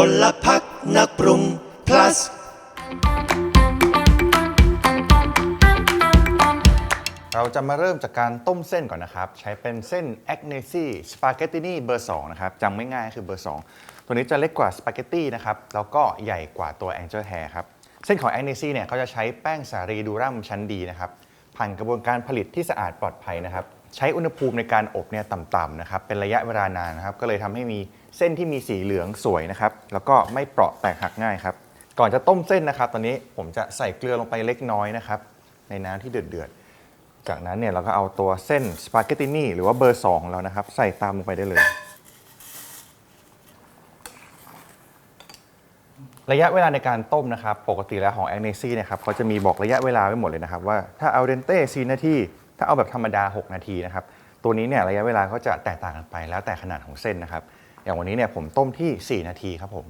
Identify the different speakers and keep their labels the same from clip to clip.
Speaker 1: พลพักนักปรุง plus
Speaker 2: เราจะมาเริ่มจากการต้มเส้นก่อนนะครับ ใช้เป็นเส้น a g n e s i Spaghetti เบอร์ 2 นะครับจำไม่ง่ายคือเบอร์ 2 ตัวนี้จะเล็กกว่าสปาเกตตี้นะครับ แล้วก็ใหญ่กว่าตัว Angel Hair ครับ เส้นของ a g n e s i เนี่ยเขาจะใช้แป้งสาลีดูรัมชั้นดีนะครับ ผ่านกระบวนการผลิตที่สะอาดปลอดภัยนะครับ ใช้อุณหภูมิในการอบเนี่ยต่ำๆนะครับเป็นระยะเวลานานนะครับ ก็เลยทำให้มีเส้นที่มีสีเหลืองสวยนะครับ แล้วก็ไม่เปราะแตกหักง่ายครับ ก่อนจะต้มเส้นนะครับ ตอนนี้ผมจะใส่เกลือลงไปเล็กน้อยนะครับ ในน้ำที่เดือดๆ จากนั้นเนี่ยเราก็เอาตัวเส้นสปาเกตตินี่หรือว่าเบอร์2ของเรานะครับ ใส่ตามลงไปได้เลยระยะเวลาในการต้มนะครับ ปกติแล้วของแองเนซี่นะครับเขาจะมีบอกระยะเวลาไว้หมดเลยนะครับ ว่าถ้าเอาเดนเต้4นาที ถ้าเอาแบบธรรมดา 6 นาทีนะครับ ตัวนี้เนี่ยระยะเวลาก็จะแตกต่างกันไปแล้วแต่ขนาดของเส้นนะครับ อย่างวันนี้เนี่ยผมต้มที่ 4 นาทีครับผม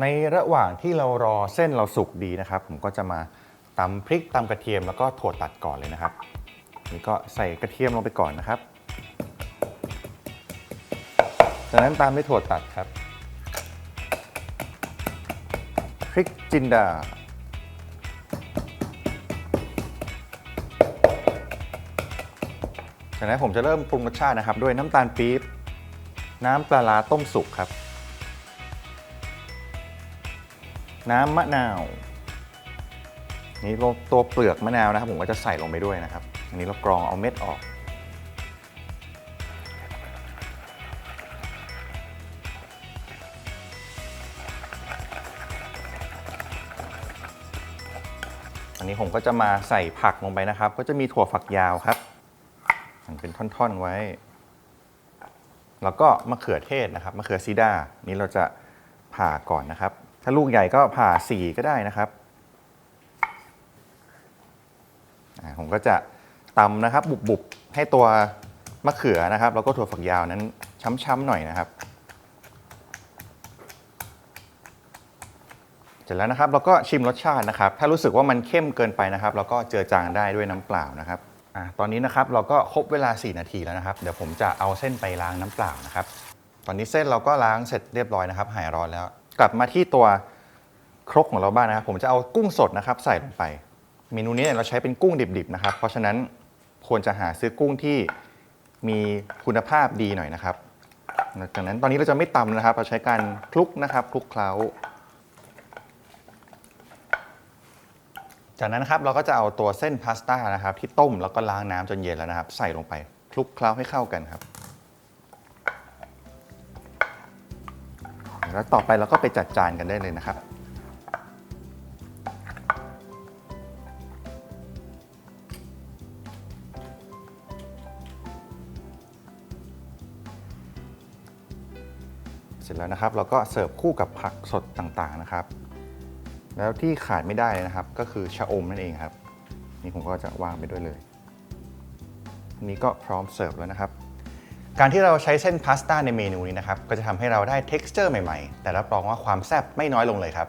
Speaker 2: ในระหว่างที่เรารอเส้นเราสุกดีนะครับ ผมก็จะมาตำพริกตำกระเทียมแล้วก็ถั่วตัดก่อนเลยนะครับ นี่ก็ใส่กระเทียมลงไปก่อนนะครับ จากนั้นตามด้วยถั่วตัดครับ พริกจินดา จากนั้นผมจะเริ่มปรุงรสชาตินะครับ ด้วยน้ำตาลปี๊บน้ำปลาร้าต้มสุกครับ น้ำมะนาว นี่ตัวเปลือกมะนาวนะครับ ผมก็จะใส่ลงไปด้วยนะครับ อันนี้เรากรองเอาเม็ดออก อันนี้ผมก็จะมาใส่ผักลงไปนะครับ ก็จะมีถั่วฝักยาวครับ หั่นเป็นท่อนๆไว้ แล้วก็มะเขือเทศนะครับมะเขือซีดานี่เราจะผ่าก่อนนะครับ ถ้าลูกใหญ่ก็ผ่าสี่ก็ได้นะครับผมก็จะตำนะครับ บุบๆให้ตัวมะเขือนะครับ แล้วก็ถั่วฝักยาวนั้นช้ำๆหน่อยนะครับ เสร็จแล้วนะครับเราก็ชิมรสชาตินะครับ ถ้ารู้สึกว่ามันเข้มเกินไปนะครับ เราก็เจือจางได้ด้วยน้ำเปล่านะครับ อะตอนนี้นะครับเราก็ครบเวลา 4 นาทีแล้วนะครับ เดี๋ยวผมจะเอาเส้นไปล้างน้ำเปล่านะครับ ตอนนี้เส้นเราก็ล้างเสร็จเรียบร้อยนะครับ หายร้อนแล้ว กลับมาที่ตัวครกของเราบ้างนะครับ ผมจะเอากุ้งสดนะครับ ใส่ลงไป เมนูนี้เนี่ยเราใช้เป็นกุ้งดิบๆนะครับ เพราะฉะนั้นควรจะหาซื้อกุ้งที่มีคุณภาพดีหน่อยนะครับจากนั้นตอนนี้เราจะไม่ตำนะครับ เราใช้การคลุกนะครับคลุกเคล้า จากนั้นนะครับเราก็จะเอาตัวเส้นพาสต้านะครับที่ต้มแล้วก็ล้างน้ำจนเย็นแล้วนะครับ ใส่ลงไปคลุกเคล้าให้เข้ากันครับแล้วต่อไปเราก็ไปจัดจานกันได้เลยนะครับ เสร็จแล้วนะครับ เราก็เสิร์ฟคู่กับผักสดต่างๆนะครับ แล้วที่ขาดไม่ได้นะครับ ก็คือชะอมนั่นเองครับ นี่ผมก็จะวางไปด้วยเลยนนี้ก็พร้อมเสิร์ฟแล้วนะครับ การที่เราใช้เส้นพาสต้าในเมนูนี้นะครับ ก็จะทำให้เราได้ t e x t อร์ใหม่ๆ แต่รับรองว่าความแซ่บไม่น้อยลงเลยครับ